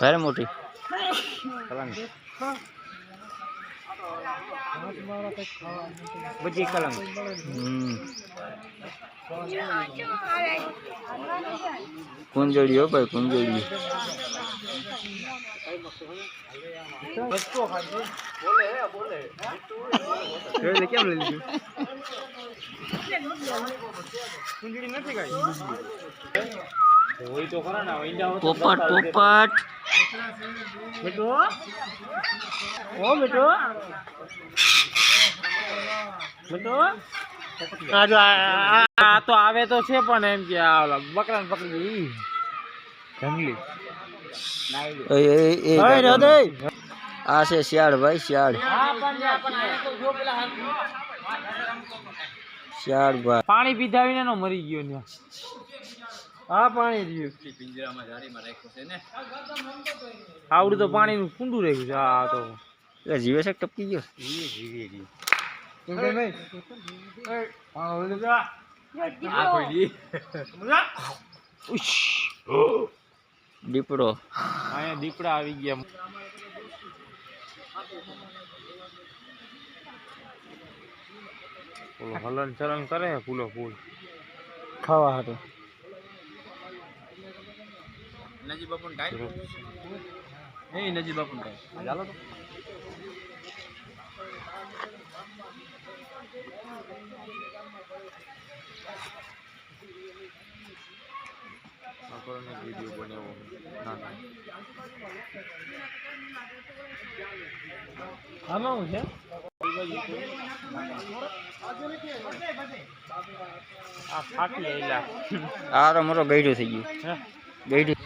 ભારે મોટી. બધી કલમ. હો ભાઈ કુંજળી કેમ લઈ લીધું કુંજળી નથી કઈ હોય તો ખરા ને ઈંડા પોપટ પોપટ. બેટો? ઓ બેટો? બેટો? આ જો આ તો આવે તો છે પણ એમ કે આ બકરાને પકડી જંગલી. આ છે શિયાળ ભાઈ શિયાળ. શિયાળ ભાઈ પાણી પીધાવીને વિના નો મરી ગયો ને. હા પાણી રહ્યું. આવડું તો પાણી નું કુંડું રહ્યું છે. આ તો એટલે જીવે છે કે ટપકી ગયો? દીપડો. અહીંયા દીપડા આવી ગયા. ઓલો હલન ચલન કરે હે ફૂલો ફૂલ. ખાવા હાટે. નજી બાપુ ટાઈમ એ નજી બાપુ ટાઈમ ચાલો તો. વીડિયો બનાવ્યો ના ના. આમાં હું છે? આ તો મોટો ગઈડું થઈ ગયું. હે? ગઈડું.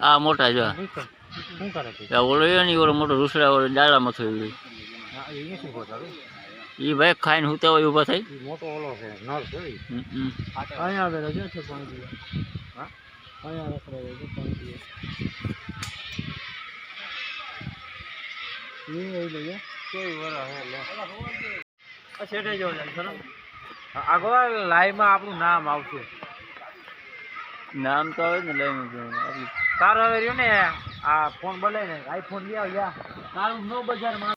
આ મોટા જો. શું કરે? છે? ઓલો એ નહીં ઓલો મોટો રૂસડા ઓલો ડાળામાં થયું એ ભાઈ ખાઈને હુતા હોય ઊભા થઈ. મોટો ઓલો છે નર છે ઈ. હમ, હમ. અહીંયા આવેલો છે છે પાણી હા? અહીંયા રખડેલો છે પાણી એ લઈ લે કેવી વરા હે આ છેટે જો આગળ આપણું નામ આવશે. નામ તો આવે ને આપણું તારો હવે રહ્યું ને આ ફોન બોલે ને આઈફોન લઈ આવ્યા તારું નો બજારમાં